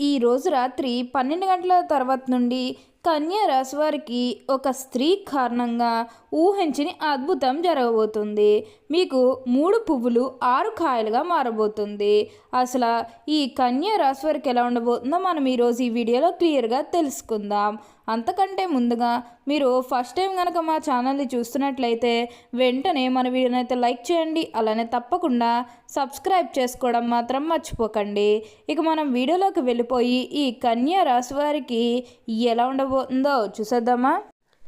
ఈ రోజు రాత్రి పన్నెండు గంటల తర్వాత నుండి కన్యా రాశి వారికి ఒక స్త్రీ కారణంగా ఊహించని అద్భుతం జరగబోతుంది. మీకు మూడు పువ్వులు ఆరు కాయలుగా మారబోతుంది. అసలు ఈ కన్యా రాశి వారికి ఎలా ఉండబోతుందో మనం ఈరోజు ఈ వీడియోలో క్లియర్గా తెలుసుకుందాం. అంతకంటే ముందుగా మీరు ఫస్ట్ టైం కనుక మా ఛానల్ని చూస్తున్నట్లయితే వెంటనే మన వీడియోని అయితే లైక్ చేయండి అలానే తప్పకుండా సబ్స్క్రైబ్ చేసుకోవడం మాత్రం మర్చిపోకండి. ఇక మనం వీడియోలోకి వెళ్ళిపోయి ఈ కన్యా రాశి వారికి ఎలా ఉండబోతుందో చూసేద్దామా?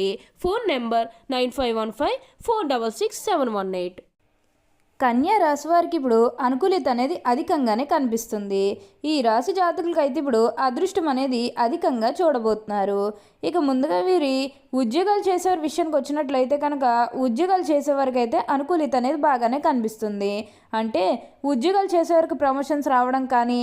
చేయండి. Phone number nine five one five four double six seven one eight. కన్యా రాశి వారికి ఇప్పుడు అనుకూలిత అనేది అధికంగానే కనిపిస్తుంది. ఈ రాశి జాతకులకు అయితే ఇప్పుడు అదృష్టం అనేది అధికంగా చూడబోతున్నారు. ఇక ముందుగా వీరి ఉద్యోగాలు చేసేవారి విషయానికి వచ్చినట్లయితే కనుక ఉద్యోగాలు చేసేవారికి అయితే అనుకూలిత అనేది బాగానే కనిపిస్తుంది. అంటే ఉద్యోగాలు చేసేవారికి ప్రమోషన్స్ రావడం కానీ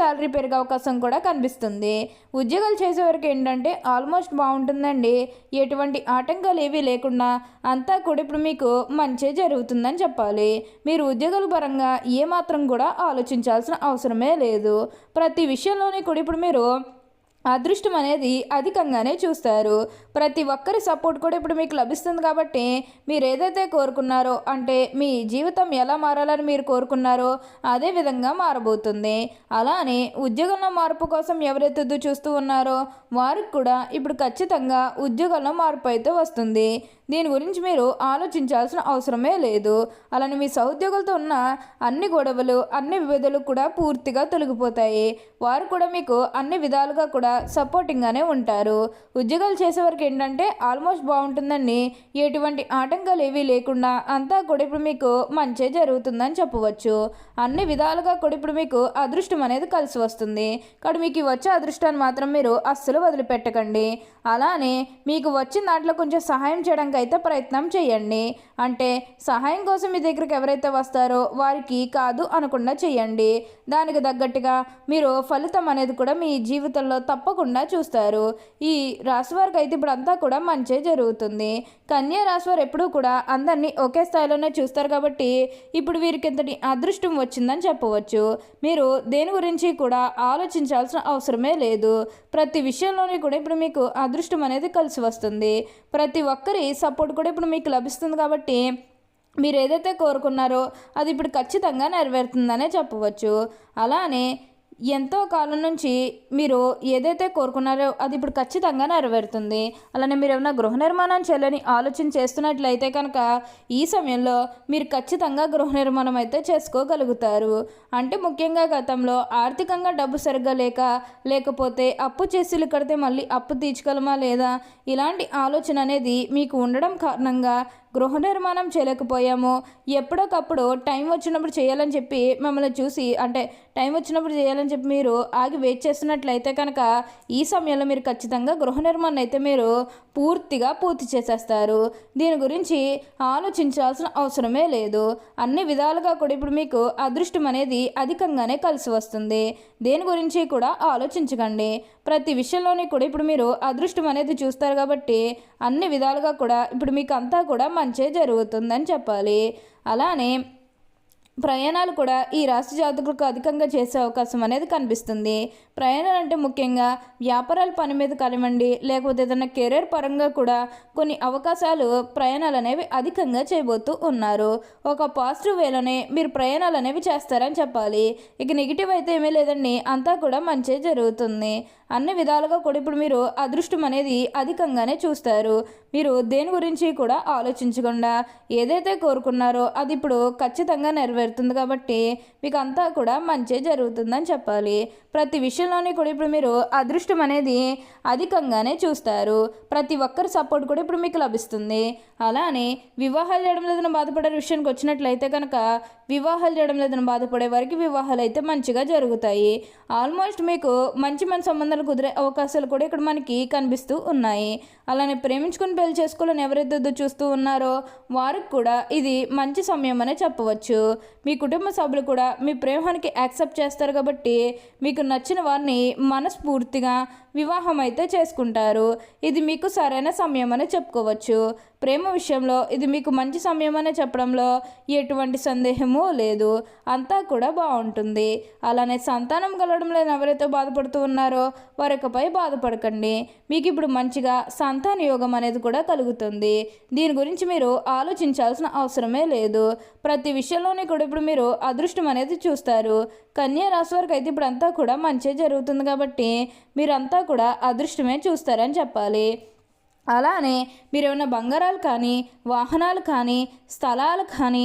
శాలరీ పెరిగే అవకాశం కూడా కనిపిస్తుంది. ఉద్యోగాలు చేసేవారికి ఏంటంటే ఆల్మోస్ట్ బాగుంటుందండి. ఎటువంటి ఆటంకాలు ఏవీ లేకుండా అంతా కూడా ఇప్పుడు మీకు మంచి జరుగుతుందని చెప్పాలి. మీరు ఉద్యోగాల పరంగా ఏమాత్రం కూడా ఆలోచించాల్సిన అవసరమే లేదు. ప్రతి విషయంలోనే కూడా ఇప్పుడు మీరు అదృష్టం అనేది అధికంగానే చూస్తారు. ప్రతి ఒక్కరి సపోర్ట్ కూడా ఇప్పుడు మీకు లభిస్తుంది కాబట్టి మీరు ఏదైతే కోరుకున్నారో అంటే మీ జీవితం ఎలా మారాలని మీరు కోరుకున్నారో అదే విధంగా మారబోతుంది. అలానే ఉద్యోగంలో మార్పు కోసం ఎవరైతే చూస్తూ ఉన్నారో వారికి కూడా ఇప్పుడు ఖచ్చితంగా ఉద్యోగంలో మార్పు అయితే వస్తుంది. దీని గురించి మీరు ఆలోచించాల్సిన అవసరమే లేదు. అలానే మీ సహోద్యోగులతో ఉన్న అన్ని గొడవలు అన్ని విభేదాలు కూడా పూర్తిగా తొలగిపోతాయి. వారు కూడా మీకు అన్ని విధాలుగా కూడా సపోర్టింగ్గానే ఉంటారు. ఉద్యోగాలు చేసేవారికి ఏంటంటే ఆల్మోస్ట్ బాగుంటుందండి. ఎటువంటి ఆటంకాలు ఏవీ లేకుండా అంతా కూడా ఇప్పుడు మీకు మంచి జరుగుతుందని చెప్పవచ్చు. అన్ని విధాలుగా కూడా ఇప్పుడు మీకు అదృష్టం అనేది కలిసి వస్తుంది. కాబట్టి మీకు వచ్చే అదృష్టాన్ని మాత్రం మీరు అస్సలు వదిలిపెట్టకండి. అలానే మీకు వచ్చిన దాంట్లో కొంచెం సహాయం చేయడానికి అయితే ప్రయత్నం చేయండి. అంటే సహాయం కోసం మీ దగ్గరికి ఎవరైతే వస్తారో వారికి కాదు అనకుండా చేయండి. దానికి తగ్గట్టుగా మీరు ఫలితం అనేది కూడా మీ జీవితంలో తప్పకుండా చూస్తారు. ఈ రాశి వారికి అయితే ఇప్పుడు అంతా కూడా మంచి జరుగుతుంది. కన్యా రాశి వారు ఎప్పుడూ కూడా అందరినీ ఒకే స్థాయిలోనే చూస్తారు కాబట్టి ఇప్పుడు వీరికి ఇంతటి అదృష్టం వచ్చిందని చెప్పవచ్చు. మీరు దేని గురించి కూడా ఆలోచించాల్సిన అవసరమే లేదు. ప్రతి విషయంలోనే కూడా ఇప్పుడు మీకు అదృష్టం అనేది కలిసి వస్తుంది. ప్రతి ఒక్కరి సపోర్ట్ కూడా ఇప్పుడు మీకు లభిస్తుంది కాబట్టి మీరు ఏదైతే కోరుకున్నారో అది ఇప్పుడు ఖచ్చితంగా నెరవేరుతుందనే చెప్పవచ్చు. అలానే ఎంతో కాలం నుంచి మీరు ఏదైతే కోరుకున్నారో అది ఇప్పుడు ఖచ్చితంగా నెరవేరుతుంది. అలానే మీరు ఏమైనా గృహ నిర్మాణం చేయాలని ఆలోచన చేస్తున్నట్లయితే కనుక ఈ సమయంలో మీరు ఖచ్చితంగా గృహ నిర్మాణం అయితే చేసుకోగలుగుతారు. అంటే ముఖ్యంగా గతంలో ఆర్థికంగా డబ్బు సరిగ్గా లేక లేకపోతే అప్పు చేసిలు కడితే మళ్ళీ అప్పు తీర్చగలమా లేదా? ఇలాంటి ఆలోచన అనేది మీకు ఉండడం కారణంగా గృహ నిర్మాణం చేయలేకపోయాము. ఎప్పుడోకప్పుడు టైం వచ్చినప్పుడు చేయాలని చెప్పి మిమ్మల్ని చూసి అంటే టైం వచ్చినప్పుడు చేయాలని చెప్పి మీరు ఆగి వెయిట్ చేస్తున్నట్లయితే కనుక ఈ సమయంలో మీరు ఖచ్చితంగా గృహ నిర్మాణం అయితే మీరు పూర్తిగా పూర్తి చేసేస్తారు. దీని గురించి ఆలోచించాల్సిన అవసరమే లేదు. అన్ని విధాలుగా కూడా ఇప్పుడు మీకు అదృష్టం అనేది అధికంగానే కలిసి వస్తుంది. దేని గురించి కూడా ఆలోచించకండి. ప్రతి విషయంలోని కూడా ఇప్పుడు మీరు అదృష్టం అనేది చూస్తారు కాబట్టి అన్ని విధాలుగా కూడా ఇప్పుడు మీకు అంతా కూడా మంచి జరుగుతుందని చెప్పాలి. అలానే ప్రయాణాలు కూడా ఈ రాశి జాతకులకు అధికంగా చేసే అవకాశం అనేది కనిపిస్తుంది. ప్రయాణాలు అంటే ముఖ్యంగా వ్యాపారాల పని మీద కానివ్వండి లేకపోతే ఏదైనా కెరీర్ పరంగా కూడా కొన్ని అవకాశాలు ప్రయాణాలు అనేవి అధికంగా చేయబోతూ ఉన్నారు. ఒక పాజిటివ్ వేలోనే మీరు ప్రయాణాలు అనేవి చేస్తారని చెప్పాలి. ఇక నెగిటివ్ అయితే ఏమీ లేదండి అంతా కూడా మంచి జరుగుతుంది. అన్ని విధాలుగా కూడా ఇప్పుడు మీరు అదృష్టం అనేది అధికంగానే చూస్తారు. మీరు దేని గురించి కూడా ఆలోచించకుండా ఏదైతే కోరుకున్నారో అది ఇప్పుడు ఖచ్చితంగా నెరవేరు నెరవేరుతుంది కాబట్టి మీకు అంతా కూడా మంచి జరుగుతుందని చెప్పాలి. ప్రతి విషయంలోనే కూడా ఇప్పుడు మీరు అదృష్టం అనేది అధికంగానే చూస్తారు. ప్రతి ఒక్కరి సపోర్ట్ కూడా ఇప్పుడు మీకు లభిస్తుంది. అలానే వివాహాలు చేయడం లేదని బాధపడే విషయానికి వచ్చినట్లయితే కనుక వివాహాలు చేయడం లేదని బాధపడే వారికి వివాహాలు అయితే మంచిగా జరుగుతాయి. ఆల్మోస్ట్ మీకు మంచి మంచి సంబంధాలు కుదిరే అవకాశాలు కూడా ఇక్కడ మనకి కనిపిస్తూ ఉన్నాయి. అలానే ప్రేమించుకుని పెళ్ళి చేసుకోవాలని ఎవరైతే చూస్తూ ఉన్నారో వారికి కూడా ఇది మంచి సమయం అనే చెప్పవచ్చు. మీ కుటుంబ సభ్యులు కూడా మీ ప్రేమానికి యాక్సెప్ట్ చేస్తారు కాబట్టి మీకు నచ్చిన వారిని మనస్ఫూర్తిగా వివాహం అయితే చేసుకుంటారు. ఇది మీకు సరైన సమయం అని చెప్పుకోవచ్చు. ప్రేమ విషయంలో ఇది మీకు మంచి సమయం అని చెప్పడంలో ఎటువంటి సందేహమూ లేదు. అంతా కూడా బాగుంటుంది. అలానే సంతానం కలగడం లేని ఎవరైతే బాధపడుతూ ఉన్నారో వారికపై బాధపడకండి. మీకు ఇప్పుడు మంచిగా సంతాన యోగం అనేది కూడా కలుగుతుంది. దీని గురించి మీరు ఆలోచించాల్సిన అవసరమే లేదు. ప్రతి విషయంలోనే కూడా ఇప్పుడు మీరు అదృష్టం అనేది చూస్తారు. కన్యా రాశి వారికి అయితే ఇప్పుడు అంతా కూడా మంచి జరుగుతుంది కాబట్టి మీరంతా కూడా అదృష్టమే చూస్తారని చెప్పాలి. అలానే మీరు ఏమైనా బంగారాలు కానీ వాహనాలు కానీ స్థలాలు కానీ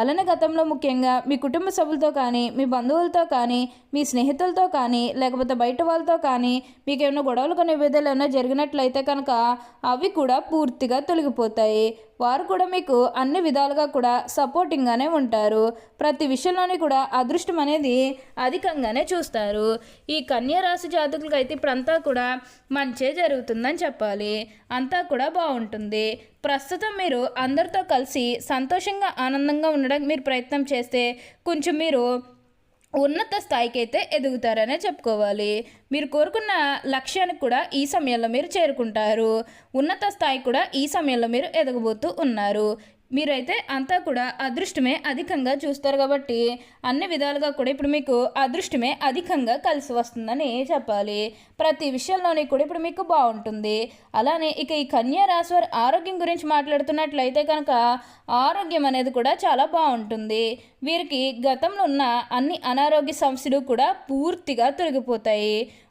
అలానే గతంలో ముఖ్యంగా మీ కుటుంబ సభ్యులతో కానీ మీ బంధువులతో కానీ మీ స్నేహితులతో కానీ లేకపోతే బయట వాళ్ళతో కానీ మీకు ఏమైనా గొడవలు కొన్ని విధాలు ఏమైనా జరిగినట్లయితే కనుక అవి కూడా పూర్తిగా తొలగిపోతాయి. వారు కూడా మీకు అన్ని విధాలుగా కూడా సపోర్టింగ్గానే ఉంటారు. ప్రతి విషయంలోని కూడా అదృష్టం అనేది అధికంగానే చూస్తారు. ఈ కన్యా రాశి జాతకులకు అయితే ఇప్పుడంతా కూడా మంచే జరుగుతుందని చెప్పాలి. అంతా కూడా బాగుంటుంది. ప్రస్తుతం మీరు అందరితో కలిసి సంతోషంగా ఆనందంగా ఉండడానికి మీరు ప్రయత్నం చేస్తే కొంచెం మీరు ఉన్నత స్థాయికి అయితే ఎదుగుతారనే చెప్పుకోవాలి. మీరు కోరుకున్న లక్ష్యానికి కూడా ఈ సమయంలో మీరు చేరుకుంటారు. ఉన్నత స్థాయి కూడా ఈ సమయంలో మీరు ఎదగబోతూ ఉన్నారు. మీరైతే అంతా కూడా అదృష్టమే అధికంగా చూస్తారు కాబట్టి అన్ని విధాలుగా కూడా ఇప్పుడు మీకు అదృష్టమే అధికంగా కలిసి వస్తుందని చెప్పాలి. ప్రతి విషయంలోని కూడా ఇప్పుడు మీకు బాగుంటుంది. అలానే ఇక ఈ కన్యా రాశి వారి ఆరోగ్యం గురించి మాట్లాడుతున్నట్లయితే కనుక ఆరోగ్యం అనేది కూడా చాలా బాగుంటుంది. వీరికి గతంలో ఉన్న అన్ని అనారోగ్య సమస్యలు కూడా పూర్తిగా తొలగిపోతాయి.